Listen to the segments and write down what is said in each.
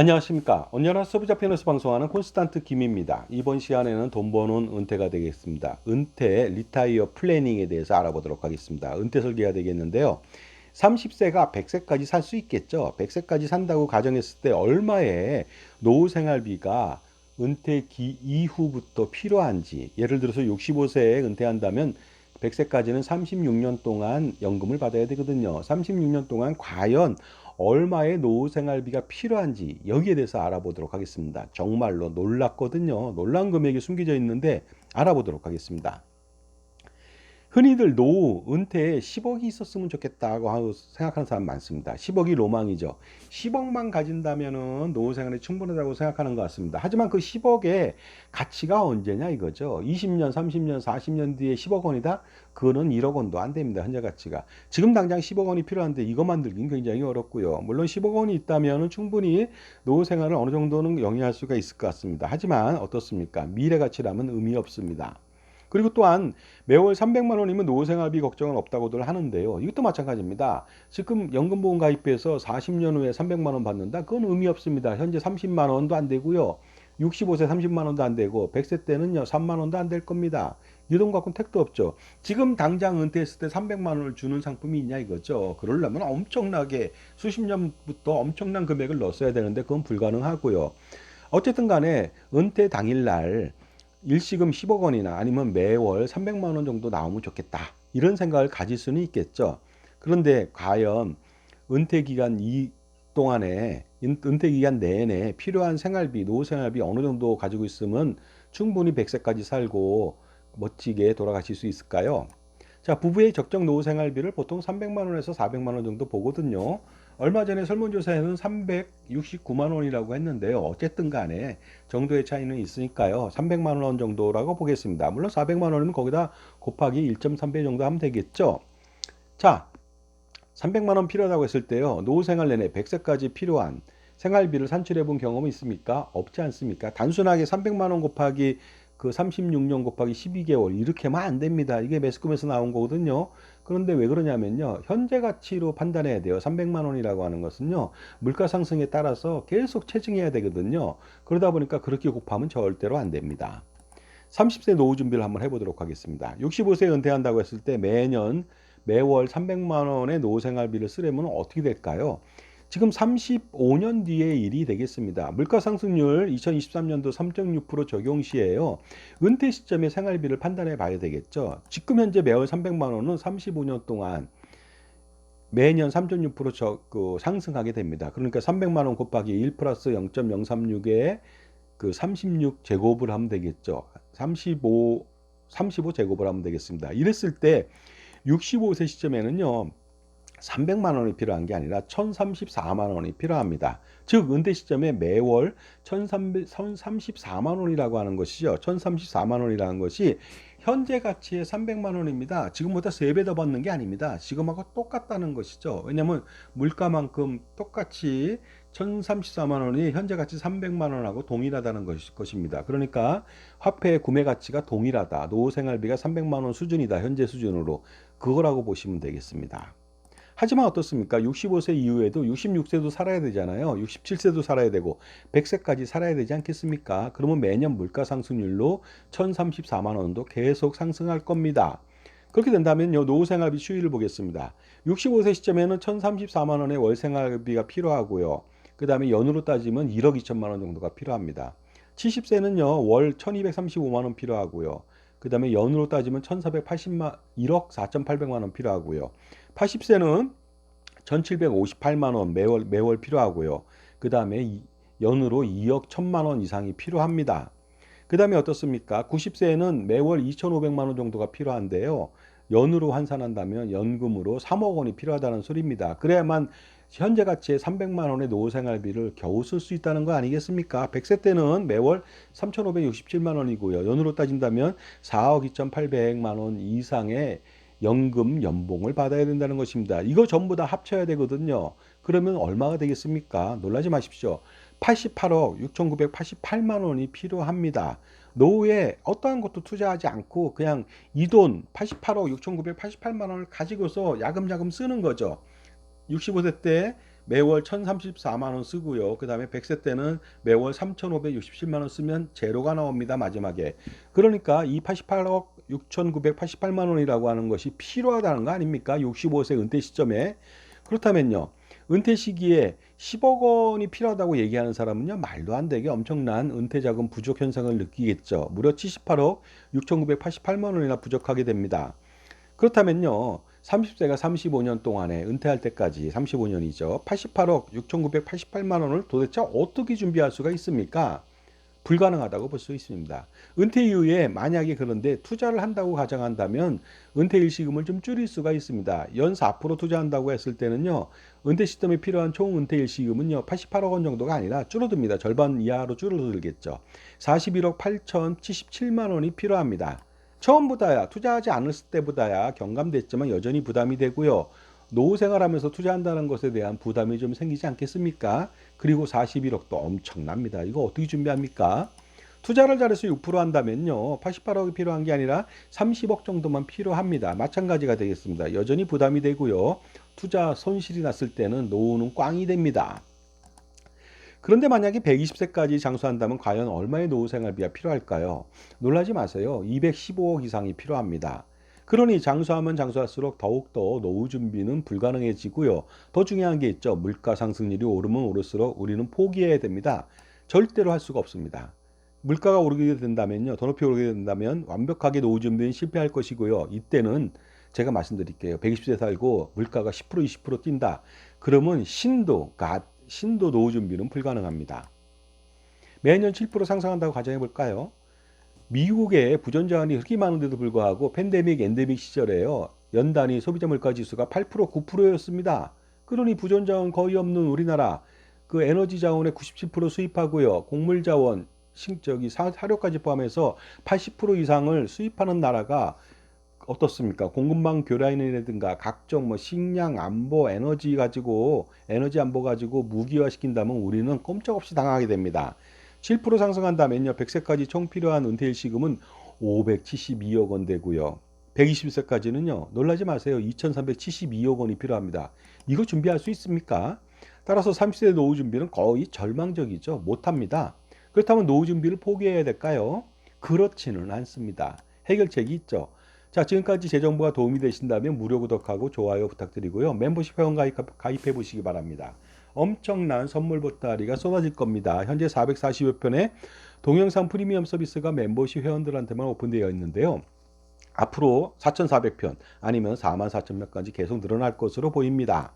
안녕하십니까. 언제나 서브자편에서 방송하는 콘스탄트 김입니다. 이번 시간에는 돈 버는 은퇴가 되겠습니다. 은퇴 리타이어 플래닝에 대해서 알아보도록 하겠습니다. 은퇴 설계가 되겠는데요. 30세가 100세까지 살 수 있겠죠. 100세까지 산다고 가정했을 때 얼마의 노후 생활비가 은퇴기 이후부터 필요한지 예를 들어서 65세에 은퇴한다면 100세까지는 36년 동안 연금을 받아야 되거든요. 36년 동안 과연 얼마의 노후 생활비가 필요한지 여기에 대해서 알아보도록 하겠습니다. 정말로 놀랐거든요. 놀란 금액이 숨겨져 있는데 알아보도록 하겠습니다. 흔히들 노후 은퇴에 10억이 있었으면 좋겠다고 생각하는 사람 많습니다. 10억이 로망이죠. 10억만 가진다면은 노후 생활이 충분하다고 생각하는 것 같습니다. 하지만 그 10억의 가치가 언제냐 이거죠. 20년, 30년, 40년 뒤에 10억 원이다? 그거는 1억 원도 안 됩니다. 현재 가치가. 지금 당장 10억 원이 필요한데 이거 만들긴 굉장히 어렵고요. 물론 10억 원이 있다면은 충분히 노후 생활을 어느 정도는 영위할 수가 있을 것 같습니다. 하지만 어떻습니까? 미래 가치라면 의미 없습니다. 그리고 또한 매월 300만 원이면 노후 생활비 걱정은 없다고들 하는데요. 이것도 마찬가지입니다. 지금 연금보험 가입해서 40년 후에 300만 원 받는다? 그건 의미 없습니다. 현재 30만 원도 안 되고요. 65세 30만 원도 안 되고 100세 때는요 3만 원도 안 될 겁니다. 갖고는 택도 없죠. 지금 당장 은퇴했을 때 300만 원을 주는 상품이 있냐 이거죠. 그러려면 엄청나게 수십 년부터 엄청난 금액을 넣었어야 되는데 그건 불가능하고요. 어쨌든 간에 은퇴 당일날 일시금 10억 원이나 아니면 매월 300만 원 정도 나오면 좋겠다. 이런 생각을 가질 수는 있겠죠. 그런데 과연 은퇴 기간 이 동안에 은퇴 기간 내내 필요한 생활비, 노후 생활비 어느 정도 가지고 있으면 충분히 100세까지 살고 멋지게 돌아가실 수 있을까요? 자, 부부의 적정 노후 생활비를 보통 300만 원에서 400만 원 정도 보거든요. 얼마 전에 설문조사에는 369만 원이라고 했는데요. 어쨌든 간에 정도의 차이는 있으니까요. 300만 원 정도라고 보겠습니다. 물론 400만 원이면 거기다 곱하기 1.3배 정도 하면 되겠죠. 자, 300만 원 필요하다고 했을 때요. 노후 생활 내내 100세까지 필요한 생활비를 산출해 본 경험은 있습니까? 없지 않습니까? 단순하게 300만 원 곱하기 그 36년 곱하기 12개월 이렇게 하면 안 됩니다. 이게 매스컴에서 나온 거거든요. 그런데 왜 그러냐면요. 현재 가치로 판단해야 돼요. 300만 원이라고 하는 것은요. 물가 상승에 따라서 계속 체증해야 되거든요. 그러다 보니까 그렇게 곱하면 절대로 안 됩니다. 30세 노후 준비를 한번 해보도록 하겠습니다. 65세 은퇴한다고 했을 때 매년 매월 300만 원의 노후 생활비를 쓰려면 어떻게 될까요? 지금 35년 뒤의 일이 되겠습니다. 물가 상승률 2023년도 3.6% 적용 시에요. 은퇴 시점의 생활비를 판단해 봐야 되겠죠. 지금 현재 매월 300만 원은 35년 동안 매년 3.6%그 상승하게 됩니다. 그러니까 300만 원 곱하기 1 플러스 0.036에 그 36 제곱을 하면 되겠죠. 35 35 제곱을 하면 되겠습니다. 이랬을 때 65세 시점에는요. 300만 원이 필요한 게 아니라 1,034만 원이 필요합니다. 즉 은퇴 시점에 매월 1,034만 원이라고 하는 것이죠. 1,034만 원이라는 것이 현재 가치의 300만 원입니다. 지금보다 3배 더 받는 게 아닙니다. 지금하고 똑같다는 것이죠. 왜냐하면 물가만큼 똑같이 1,034만 원이 현재 가치 300만 원하고 동일하다는 것입니다. 그러니까 화폐의 구매 가치가 동일하다. 노후 생활비가 300만 원 수준이다. 현재 수준으로 그거라고 보시면 되겠습니다. 하지만 어떻습니까? 65세 이후에도 66세도 살아야 되잖아요. 67세도 살아야 되고 100세까지 살아야 되지 않겠습니까? 그러면 매년 물가 상승률로 1,034만 원도 계속 상승할 겁니다. 그렇게 된다면요. 노후 생활비 추이를 보겠습니다. 65세 시점에는 1,034만 원의 월 생활비가 필요하고요. 그 다음에 연으로 따지면 1억 2천만 원 정도가 필요합니다. 70세는요. 월 1,235만 원 필요하고요. 그 다음에 연으로 따지면 1480만 1억 4,800만 원 필요하고요. 80세는 1758만 원 매월 매월 필요하고요. 그 다음에 연으로 2억 1000만 원 이상이 필요합니다. 그 다음에 어떻습니까? 90세에는 매월 2,500만 원 정도가 필요한데요. 연으로 환산한다면 연금으로 3억 원이 필요하다는 소리입니다. 그래야만 현재 가치의 300만 원의 노후 생활비를 겨우 쓸 수 있다는 거 아니겠습니까? 100세 때는 매월 3,567만 원이고요. 연으로 따진다면 4억 2,800만 원 이상의 연금 연봉을 받아야 된다는 것입니다. 이거 전부 다 합쳐야 되거든요. 그러면 얼마가 되겠습니까? 놀라지 마십시오. 88억 6,988만 원이 필요합니다. 노후에 어떠한 것도 투자하지 않고 그냥 이 돈 88억 6,988만 원을 가지고서 야금야금 쓰는 거죠. 65세 때 매월 1,034만 원 쓰고요. 그 다음에 100세 때는 매월 3,567만 원 쓰면 제로가 나옵니다. 마지막에. 그러니까 이 88억 6,988만 원이라고 하는 것이 필요하다는 거 아닙니까? 65세 은퇴 시점에. 그렇다면요. 은퇴 시기에 10억 원이 필요하다고 얘기하는 사람은요. 말도 안 되게 엄청난 은퇴 자금 부족 현상을 느끼겠죠. 무려 78억 6,988만 원이나 부족하게 됩니다. 그렇다면요. 30세가 35년 동안에 은퇴할 때까지 35년이죠. 88억 6,988만 원을 도대체 어떻게 준비할 수가 있습니까? 불가능하다고 볼 수 있습니다. 은퇴 이후에 만약에 그런데 투자를 한다고 가정한다면 은퇴 일시금을 좀 줄일 수가 있습니다. 연4% 투자한다고 했을 때는요. 은퇴 시점에 필요한 총 은퇴 일시금은요. 88억 원 정도가 아니라 줄어듭니다. 절반 이하로 줄어들겠죠. 41억 8,077만 원이 필요합니다. 처음보다야 투자하지 않았을 때보다야 경감됐지만 여전히 부담이 되고요. 노후 생활하면서 투자한다는 것에 대한 부담이 좀 생기지 않겠습니까? 그리고 41억도 엄청납니다. 이거 어떻게 준비합니까? 투자를 잘해서 6% 한다면요. 88억이 필요한 게 아니라 30억 정도만 필요합니다. 마찬가지가 되겠습니다. 여전히 부담이 되고요. 투자 손실이 났을 때는 노후는 꽝이 됩니다. 그런데 만약에 120세까지 장수한다면 과연 얼마의 노후 생활비가 필요할까요? 놀라지 마세요. 215억 이상이 필요합니다. 그러니 장수하면 장수할수록 더욱더 노후 준비는 불가능해지고요. 더 중요한 게 있죠. 물가 상승률이 오르면 오를수록 우리는 포기해야 됩니다. 절대로 할 수가 없습니다. 물가가 오르게 된다면요. 더 높이 오르게 된다면 완벽하게 노후 준비는 실패할 것이고요. 이때는 제가 말씀드릴게요. 120세 살고 물가가 10% 20% 뛴다. 그러면 신도, 가, 신도 노후 준비는 불가능합니다. 매년 7% 상승한다고 가정해 볼까요? 미국의 부전 자원이 그렇게 많은데도 불구하고 팬데믹, 엔데믹 시절에요. 연단위 소비자 물가 지수가 8% 9%였습니다. 그러니 부전 자원 거의 없는 우리나라 그 에너지 자원의 97% 수입하고요. 곡물 자원, 식저기 사료까지 포함해서 80% 이상을 수입하는 나라가 어떻습니까? 공급망 교란이라든가 각종 뭐 식량 안보, 에너지 가지고 에너지 안보 가지고 무기화 시킨다면 우리는 꼼짝없이 당하게 됩니다. 7% 상승한다 면요. 100세까지 총 필요한 은퇴 일 시금은 572억 원 되고요. 120세까지는요. 놀라지 마세요. 2372억 원이 필요합니다. 이거 준비할 수 있습니까? 따라서 30세 노후 준비는 거의 절망적이죠. 못합니다. 그렇다면 노후 준비를 포기해야 될까요? 그렇지는 않습니다. 해결책이 있죠. 자, 지금까지 제 정보가 도움이 되신다면 무료 구독하고 좋아요 부탁드리고요. 멤버십 회원 가입, 가입해 보시기 바랍니다. 엄청난 선물 보따리가 쏟아질 겁니다. 현재 440여 편의 동영상 프리미엄 서비스가 멤버십 회원들한테만 오픈되어 있는데요. 앞으로 4,400편 아니면 4만 4천 편까지 계속 늘어날 것으로 보입니다.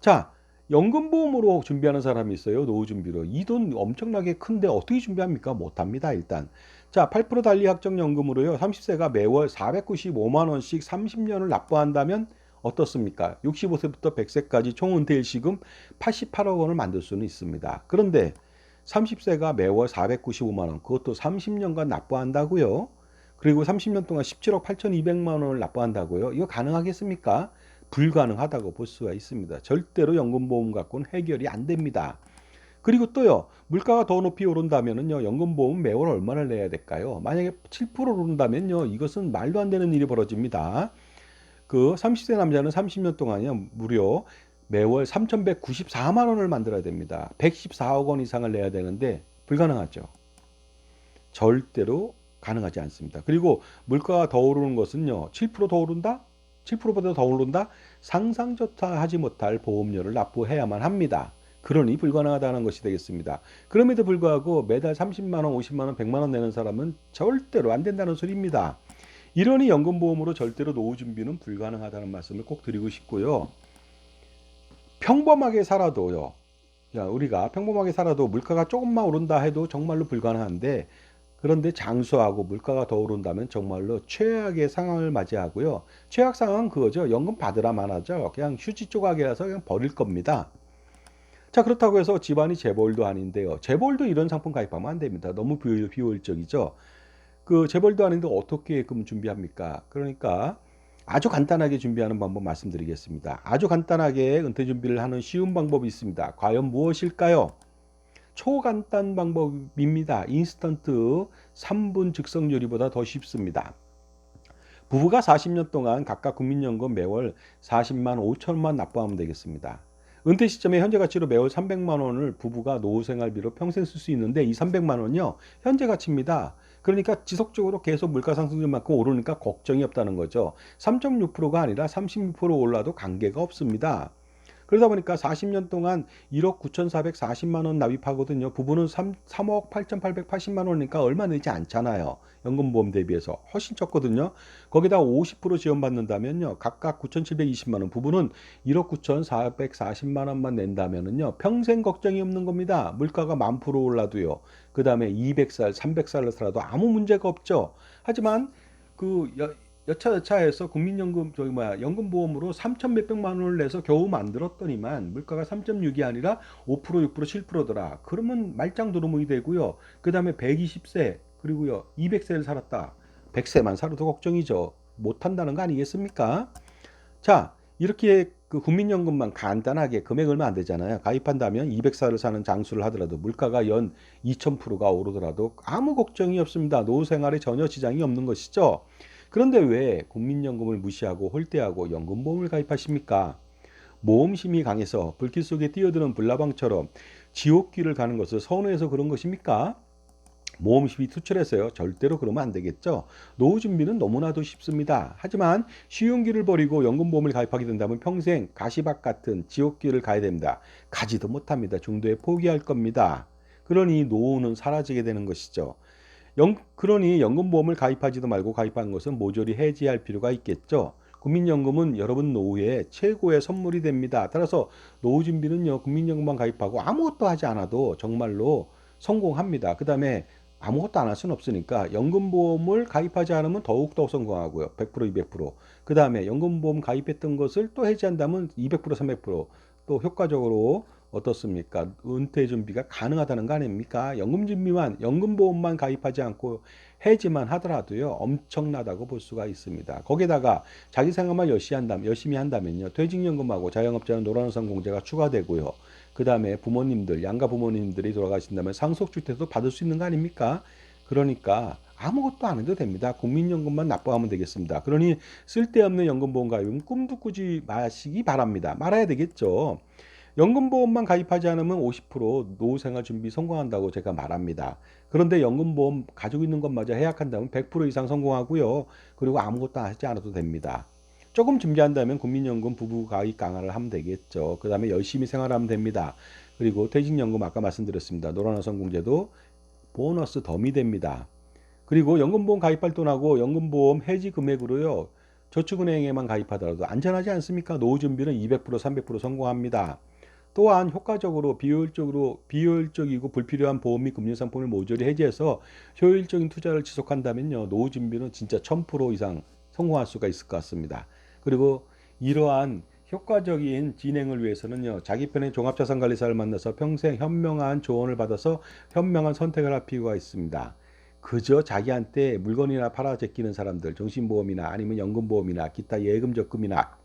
자, 연금보험으로 준비하는 사람이 있어요. 노후 준비로. 이 돈 엄청나게 큰데 어떻게 준비합니까? 못합니다. 일단. 자, 8% 달리 확정연금으로요. 30세가 매월 495만 원씩 30년을 납부한다면 어떻습니까? 65세부터 100세까지 총 은퇴 일시금 88억 원을 만들 수는 있습니다. 그런데 30세가 매월 495만 원, 그것도 30년간 납부한다고요? 그리고 30년 동안 17억 8,200만 원을 납부한다고요? 이거 가능하겠습니까? 불가능하다고 볼 수가 있습니다. 절대로 연금보험 갖고는 해결이 안 됩니다. 그리고 또요, 물가가 더 높이 오른다면은요, 연금보험 매월 얼마를 내야 될까요? 만약에 7% 오른다면요, 이것은 말도 안 되는 일이 벌어집니다. 그 30세 남자는 30년 동안요, 무려 매월 3,194만 원을 만들어야 됩니다. 114억 원 이상을 내야 되는데 불가능하죠. 절대로 가능하지 않습니다. 그리고 물가가 더 오르는 것은요, 7%더 오른다? 7%보다 더 오른다? 상상조차 하지 못할 보험료를 납부해야만 합니다. 그러니 불가능하다는 것이 되겠습니다. 그럼에도 불구하고 매달 30만 원, 50만 원, 100만 원 내는 사람은 절대로 안 된다는 소리입니다. 이러니 연금보험으로 절대로 노후 준비는 불가능하다는 말씀을 꼭 드리고 싶고요. 평범하게 살아도요. 야, 우리가 평범하게 살아도 물가가 조금만 오른다 해도 정말로 불가능한데 그런데 장수하고 물가가 더 오른다면 정말로 최악의 상황을 맞이하고요. 최악 상황은 그거죠. 연금 받으라만 하죠. 그냥 휴지 조각이라서 그냥 버릴 겁니다. 자 그렇다고 해서 집안이 재벌도 아닌데요. 재벌도 이런 상품 가입하면 안 됩니다. 너무 비효율적이죠. 그 재벌도 아닌데 어떻게 금 준비합니까? 그러니까 아주 간단하게 준비하는 방법 말씀드리겠습니다. 아주 간단하게 은퇴 준비를 하는 쉬운 방법이 있습니다. 과연 무엇일까요? 초간단 방법입니다. 인스턴트 3분 즉석 요리보다 더 쉽습니다. 부부가 40년 동안 각각 국민연금 매월 40만 5천만 납부하면 되겠습니다. 은퇴 시점에 현재 가치로 매월 300만 원을 부부가 노후 생활비로 평생 쓸 수 있는데 이 300만 원요 현재 가치입니다. 그러니까 지속적으로 계속 물가 상승률만큼 오르니까 걱정이 없다는 거죠. 3.6%가 아니라 36% 올라도 관계가 없습니다. 그러다 보니까 40년 동안 1억 9,440만 원 납입하거든요. 부부는 3, 3억 8,880만 원이니까 얼마 내지 않잖아요. 연금보험 대비해서 훨씬 적거든요. 거기다 50% 지원받는다면요. 각각 9,720만 원, 부부는 1억 9,440만 원만 낸다면은요. 평생 걱정이 없는 겁니다. 물가가 만 프로 올라도요. 그 다음에 200살, 300살을 살아도 아무 문제가 없죠. 하지만 그 여, 여차여차해서 국민연금 저기 뭐야 연금보험으로 3천 몇백만 원을 내서 겨우 만들었더니만 물가가 3.6이 아니라 5% 6% 7%더라. 그러면 말짱 도루묵이 되고요. 그 다음에 120세 그리고요 200세를 살았다. 100세만 살아도 걱정이죠. 못 한다는 거 아니겠습니까? 자 이렇게 그 국민연금만 간단하게 금액 얼마 안 되잖아요. 가입한다면 200살을 사는 장수를 하더라도 물가가 연 2000%가 오르더라도 아무 걱정이 없습니다. 노후 생활에 전혀 지장이 없는 것이죠. 그런데 왜 국민연금을 무시하고 홀대하고 연금보험을 가입하십니까? 모험심이 강해서 불길 속에 뛰어드는 불나방처럼 지옥길을 가는 것을 선호해서 그런 것입니까? 모험심이 투철해서요. 절대로 그러면 안 되겠죠. 노후 준비는 너무나도 쉽습니다. 하지만 쉬운 길을 버리고 연금보험을 가입하게 된다면 평생 가시밭 같은 지옥길을 가야 됩니다. 가지도 못합니다. 중도에 포기할 겁니다. 그러니 노후는 사라지게 되는 것이죠. 연, 그러니 연금보험을 가입하지도 말고 가입한 것은 모조리 해지할 필요가 있겠죠. 국민연금은 여러분 노후에 최고의 선물이 됩니다. 따라서 노후 준비는요, 국민연금만 가입하고 아무것도 하지 않아도 정말로 성공합니다. 그 다음에 아무것도 안 할 수는 없으니까 연금보험을 가입하지 않으면 더욱더 성공하고요. 100% 200%. 그 다음에 연금보험 가입했던 것을 또 해지한다면 200% 300%또 효과적으로 어떻습니까? 은퇴 준비가 가능하다는 거 아닙니까? 연금 준비만, 연금 보험만 가입하지 않고 해지만 하더라도요, 엄청나다고 볼 수가 있습니다. 거기다가 자기 생활만 열심히 한다면, 열심히 한다면요, 퇴직연금하고 자영업자는 노란우산 공제가 추가되고요. 그 다음에 부모님들, 양가 부모님들이 돌아가신다면 상속주택도 받을 수 있는 거 아닙니까? 그러니까 아무것도 안 해도 됩니다. 국민연금만 납부하면 되겠습니다. 그러니 쓸데없는 연금보험 가입은 꿈도 꾸지 마시기 바랍니다. 말아야 되겠죠. 연금보험만 가입하지 않으면 50% 노후생활 준비 성공한다고 제가 말합니다. 그런데 연금보험 가지고 있는 것마저 해약한다면 100% 이상 성공하고요. 그리고 아무것도 하지 않아도 됩니다. 조금 준비한다면 국민연금 부부 가입 강화를 하면 되겠죠. 그 다음에 열심히 생활하면 됩니다. 그리고 퇴직연금 아까 말씀드렸습니다. 노란화성 공제도 보너스 덤이 됩니다. 그리고 연금보험 가입할 돈하고 연금보험 해지 금액으로요. 저축은행에만 가입하더라도 안전하지 않습니까? 노후 준비는 200% 300% 성공합니다. 또한 효과적으로 비효율적으로 비효율적이고 불필요한 보험 및 금융 상품을 모조리 해지해서 효율적인 투자를 지속한다면요 노후 준비는 진짜 1000% 이상 성공할 수가 있을 것 같습니다. 그리고 이러한 효과적인 진행을 위해서는요 자기 편의 종합자산관리사를 만나서 평생 현명한 조언을 받아서 현명한 선택을 할 필요가 있습니다. 그저 자기한테 물건이나 팔아 제끼는 사람들, 정신보험이나 아니면 연금보험이나 기타 예금 적금이나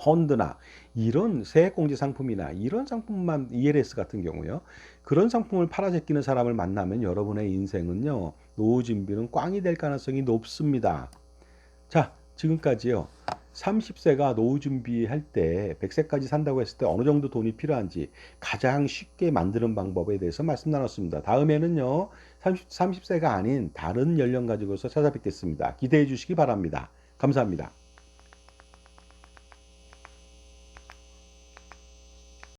펀드나 이런 세액공제 상품이나 이런 상품만 ELS 같은 경우요. 그런 상품을 팔아 제끼는 사람을 만나면 여러분의 인생은요. 노후 준비는 꽝이 될 가능성이 높습니다. 자, 지금까지요. 30세가 노후 준비할 때 100세까지 산다고 했을 때 어느 정도 돈이 필요한지 가장 쉽게 만드는 방법에 대해서 말씀 나눴습니다. 다음에는요. 30, 30세가 아닌 다른 연령 가지고서 찾아뵙겠습니다. 기대해 주시기 바랍니다. 감사합니다.